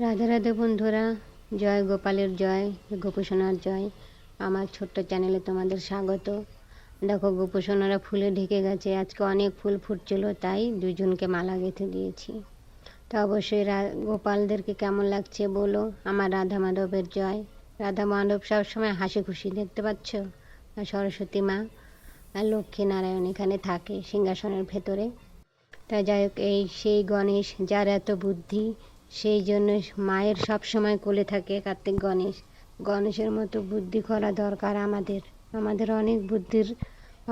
রাধে রাধে বন্ধুরা, জয় গোপালের জয় গোপোষণার জয়। আমার ছোট্ট চ্যানেলে তোমাদের স্বাগত। দেখো গোপোষণারা ফুলে ঢেকে গেছে। আজকে অনেক ফুল ফুটছিল, তাই দুজনকে মালা গেঁথে দিয়েছি। তো অবশ্যই গোপালদেরকে কেমন লাগছে বলো? আমার রাধা মাধবের জয়। রাধা মাধব সবসময় হাসি খুশি, দেখতে পাচ্ছ? আর সরস্বতী মা আর লক্ষ্মী নারায়ণ এখানে থাকে সিংহাসনের ভেতরে। তা যাই হোক, এই সেই গণেশ, যার এত বুদ্ধি সেই জন্য মায়ের সব সময় কোলে থাকে কার্তিক গণেশ। গণেশের মতো বুদ্ধি করা দরকার আমাদের। আমাদের অনেক বুদ্ধির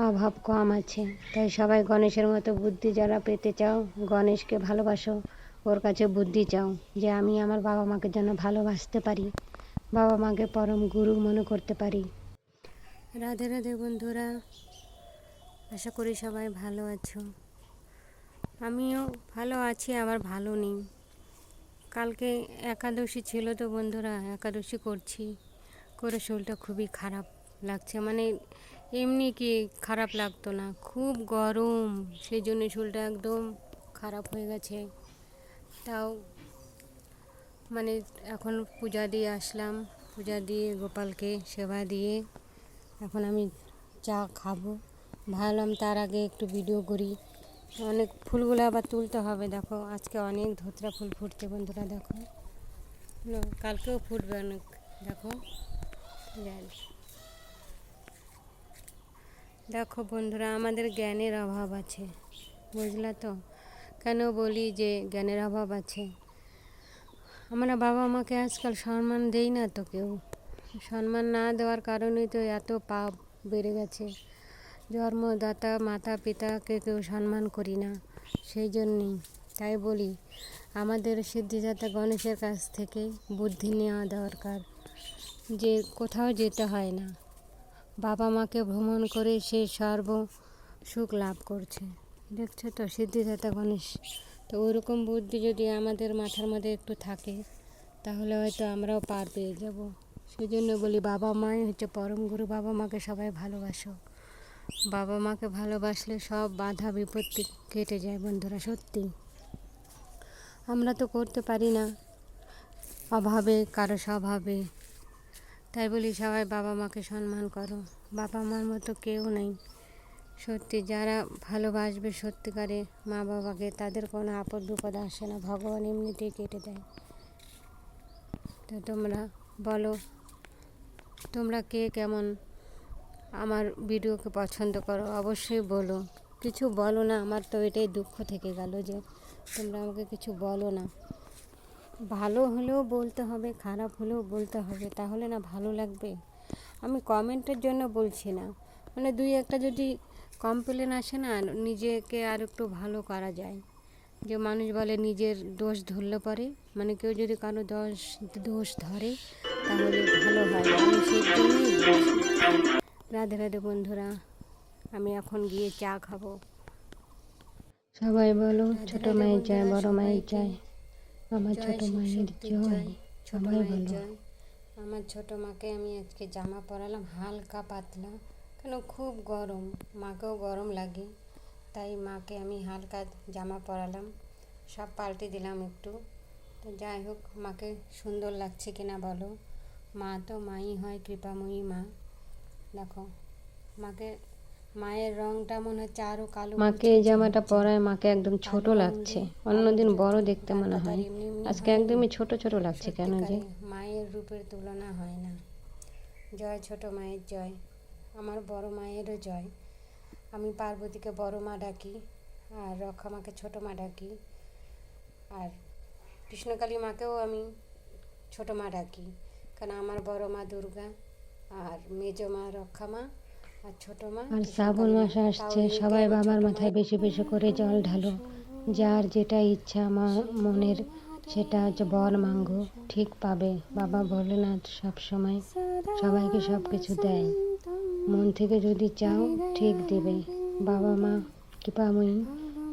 অভাব কম আছে। তাই সবাই গণেশের মতো বুদ্ধি যারা পেতে চাও, গণেশকে ভালোবাসো, ওর কাছে বুদ্ধি চাও যে আমি আমার বাবা মাকে যেন ভালোবাসতে পারি, বাবা মাকে পরম গুরু মনে করতে পারি। রাধে রাধে বন্ধুরা, আশা করি সবাই ভালো আছো। আমিও ভালো আছি আবার ভালো নেই। কালকে একাদশী ছিল তো বন্ধুরা, একাদশী করছি। করে শরীরটা খুবই খারাপ লাগছে। মানে এমনি কি খারাপ লাগতো না, খুব গরম। সেই জন্য শরীরটা একদম খারাপ হয়ে গেছে। তাও মানে এখন পূজা দিয়ে আসলাম। পূজা দিয়ে গোপালকে সেবা দিয়ে এখন আমি চা খাব। ভাবলাম তার আগে একটু ভিডিও করি। অনেক ফুলগুলো আবার তুলতে হবে, দেখো। আজকে অনেক ধোতরা ফুল ফুটছে বন্ধুরা, দেখো। কালকেও ফুটবে অনেক, দেখো। দেখো বন্ধুরা, আমাদের জ্ঞানের অভাব আছে, বুঝলা তো? কেন বলি যে জ্ঞানের অভাব আছে? আমরা বাবা মাকে আজকাল সম্মান দেই না তো কেউ। সম্মান না দেওয়ার কারণেই তো এত পাপ বেড়ে গেছে। জন্মদাতা মাতা পিতাকে কেউ সম্মান করি না, সেই জন্যেই। তাই বলি, আমাদের সিদ্ধিদাতা গণেশের কাছ থেকে বুদ্ধি নেওয়া দরকার। যে কোথাও যেতে হয় না। বাবা মাকে ভ্রমণ করে সে সর্ব সুখ লাভ করছে। দেখছ তো, সিদ্ধিদাতা গণেশ? তো ওরকম বুদ্ধি যদি আমাদের মাথার মধ্যে একটু থাকে, তাহলে হয়তো আমরাও পার পেয়ে যাব। সেই জন্য বলি বাবা মাই হচ্ছে পরম গুরু বাবা মাকে সবাই ভালোবাসো। বাবা মাকে ভালোবাসলে সব বাধা, বিপত্তি কেটে যায় বন্ধুরা, সত্যি। আমরা তো করতে পারি না। অভাবে, কারও স্বভাবে। তাই বলি সবাই বাবা মাকে সম্মান করো। বাবা মার মতো কেউ নেই। সত্যি, যারা ভালোবাসবে সত্যিকারে মা বাবাকে তাদের কোনো আপদ, বিপদ আসে না। ভগবান এমনিতেই কেটে দেয়। তো তোমরা বলো, তোমরা কে কেমন? আমার ভিডিওকে পছন্দ করো, অবশ্যই বলো। কিছু বলো না, আমার তো এটাই দুঃখ থেকে গেল যে তোমরা আমাকে কিছু বলো না। ভালো হলেও বলতে হবে, খারাপ হলেও বলতে হবে, তাহলে না ভালো লাগবে? আমি কমেন্টের জন্য বলছি না। মানে দুই একটা যদি কমপ্লেন আসে না, নিজেকে আর একটু ভালো করা যায়। যে মানুষ বলে নিজের দোষ ধরলে পরে মানে কেউ যদি কারও দোষ দোষ ধরে, তাহলে ভালো হয়। সেই জন্যই। রাধে রাধে বন্ধুরা আমি এখন গিয়ে চা খাব। সবাই বলো ছোট মায়ের জয় বড় মায়ের জয়। আমার ছোট মায়ের জয়। সবাই বলো। আমার ছোট মাকে আমি আজকে জামা পরালাম হালকা পাতলা কেন খুব গরম। মাকেও গরম লাগে তাই মাকে আমি হালকা জামা পরালাম সব পাল্টে দিলাম একটু। তো যাই হোক মাকে সুন্দর লাগছে কিনা বলো। মা তো মাই হয় কৃপাময়ী মা। দেখো মাকে মায়ের রংটা মনে হচ্ছে আরও কালো মাকে এই জামাটা পরায় মাকে একদম ছোট লাগছে। অন্যদিন বড় দেখতে মনে হয়। আজকে একদমই ছোট ছোট লাগছে কেন যে? মায়ের রূপের তুলনা হয় না। জয় ছোট মায়ের জয় আমার বড় মায়েরও জয়। আমি পার্বতীকে বড় মা ডাকি আর রক্ষা মাকে ছোট মা ডাকি আর কৃষ্ণকালী মাকেও আমি ছোট মা ডাকি। কারণ আমার বড় মা দুর্গা আর মেজ মা রক্ষা মা আর ছোট মা আর শ্রাবণ মাস আসছে সবাই বাবার মাথায় বেশি বেশি করে জল ঢালো। যার যেটা ইচ্ছা মা মনের সেটা হচ্ছে বর মাঙ্গো ঠিক পাবে। বাবা ভোলেনাথ সব সময় সবাইকে সব কিছু দেয়। মন থেকে যদি চাও ঠিক দেবে। বাবা মা কৃপাময়ী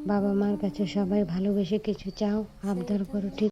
বাবা মার কাছে সবাই ভালোবেসে কিছু চাও আবদার করো ঠিক